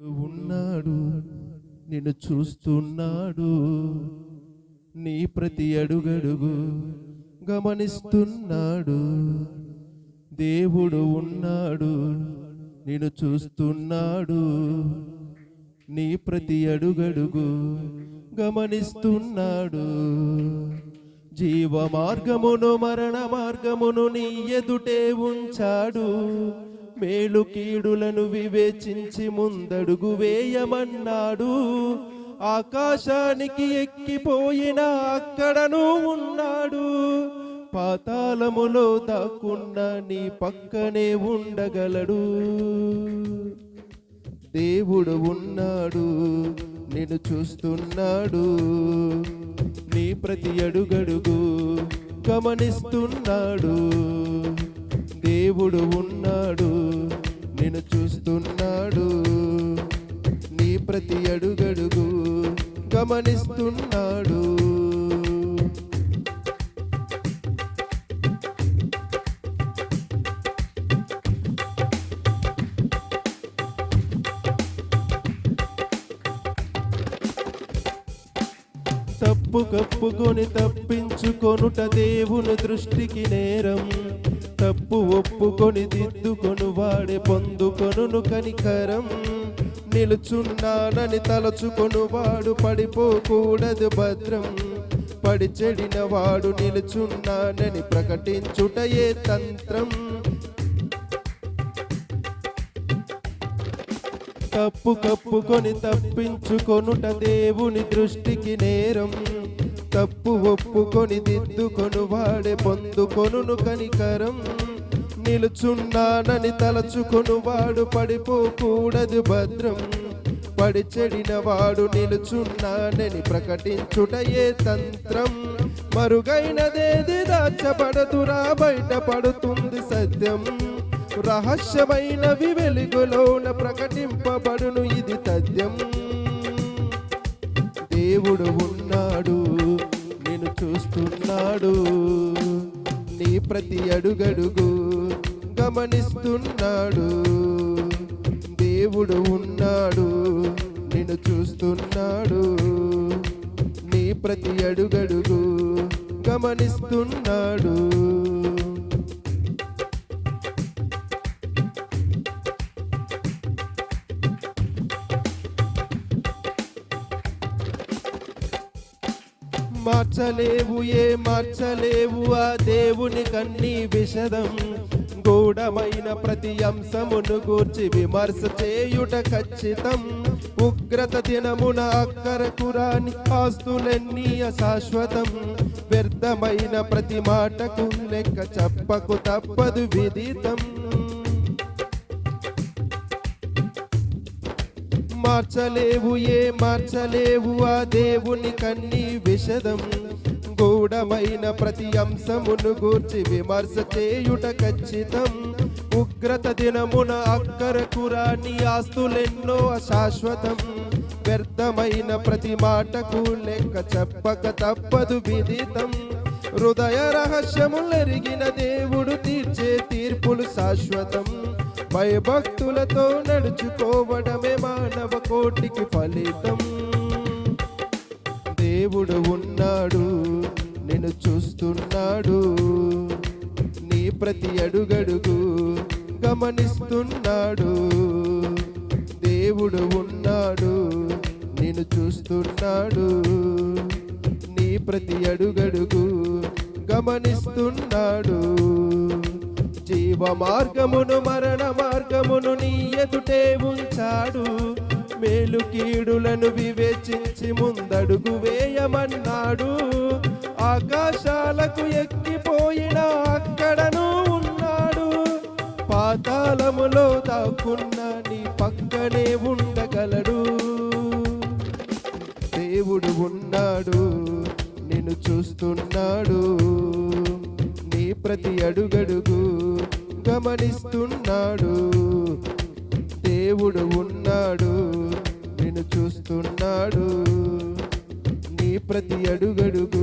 ఉన్నాడు నిన్ను చూస్తున్నాడు నీ ప్రతి అడుగడుగు గమనిస్తున్నాడు. దేవుడు ఉన్నాడు నిన్ను చూస్తున్నాడు నీ ప్రతి అడుగడుగు గమనిస్తున్నాడు. జీవ మార్గమును మరణ మార్గమును నీ ఎదుటే ఉంచాడు. మేలు కీడులను వివేచించి ముందడుగు వేయమన్నాడు. ఆకాశానికి ఎక్కిపోయిన అక్కడను ఉన్నాడు. పాతాళములో దాక్కున్న నీ పక్కనే ఉండగలడు. దేవుడు ఉన్నాడు నేను చూస్తున్నాడు. నీ ప్రతి అడుగడుగు గమనిస్తున్నాడు. దేవుడు ఉన్నాడు నేను చూస్తున్నాడు. నీ ప్రతి అడుగడుగు గమనిస్తున్నాడు. తప్పు కప్పుకొని తప్పించుకొనుట దేవుని దృష్టికి నేరం. తప్పు ఒప్పుకొని దిద్దుకొను వాడే పొందుకొను కనికరం. నిలుచున్నానని తలచుకొను వాడు పడిపోకూడదు భద్రం. పడి చెడిన వాడు నిలుచున్నానని ప్రకటించుటయే తంత్రం. తప్పు కప్పుకొని తప్పించుకొనుట దేవుని దృష్టికి నేరం. తప్పు ఒప్పుకొని దిద్దుకొను వాడే పొందుకొనును కనికరం. నిలుచున్నానని తలచుకొను వాడు పడిపోకూడదు భద్రం. పడి చెడిన వాడు నిలుచున్నానని ప్రకటించుటయే తంత్రం. మరుగైనదేది దాచబడదురా బయటపడుతుంది సత్యం. రహస్యమైనవి వెలుగులోన ప్రకటింపబడును ఇది తథ్యం దేవుడు ఉన్నాడు నేను చూస్తున్నాడు. నీ ప్రతి అడుగడుగు గమనిస్తున్నాడు. దేవుడు ఉన్నాడు నేను చూస్తున్నాడు. నీ ప్రతి అడుగడుగు గమనిస్తున్నాడు. మార్చలేవు ఏ మార్చలేవు ఆ దేవుని కన్నీ విషదం. గూఢమైన ప్రతి అంశమును గూర్చి విమర్శ చేయుట ఖచ్చితం. ఉగ్రత దినమున అక్కరకు రాని ఆస్తులన్నీ అశాశ్వతం. వ్యర్థమైన ప్రతి మాటకు లెక్క చెప్పకు తప్పదు విదితం. మార్చలేవు ఏ మార్చలేవు ఆ దేవుని కన్ని విషదం. గూఢమైన ప్రతి అంశమును గూర్చి విమర్శ చేయుట ఖచ్చితం. ఉగ్రత దినమున అక్కరకు రాని ఆస్తులెన్నో అశాశ్వతం. వ్యర్థమైన ప్రతి మాటకు లెక్క చెప్పక తప్పదు విదితం. హృదయ రహస్యములెరిగిన దేవుడు తీర్చే తీర్పులు శాశ్వతం. భయభక్తులతో నడుచుకోవడమే మానవ కోటికి ఫలితం. దేవుడు ఉన్నాడు నిన్ను చూస్తున్నాడు. నీ ప్రతి అడుగడుగు గమనిస్తున్నాడు. దేవుడు ఉన్నాడు నిన్ను చూస్తున్నాడు. నీ ప్రతి అడుగడుగు గమనిస్తున్నాడు. జీవ మార్గమును మరణ మార్గమును నీ ఎదుటే ఉంచాడు. మేలు కీడులను వివేచించి ముందడుగు వేయమన్నాడు. ఆకాశాలకు ఎక్కిపోయిన అక్కడను ఉన్నాడు. పాతాళములో దాక్కున్న నీ పక్కనే ఉండగలడు. దేవుడు ఉన్నాడు నిన్ను చూస్తున్నాడు. నీ ప్రతి అడుగడుగు గమనిస్తున్నాడు దేవుడు ఉన్నాడు నిన్ను చూస్తున్నాడు. నీ ప్రతి అడుగడుగు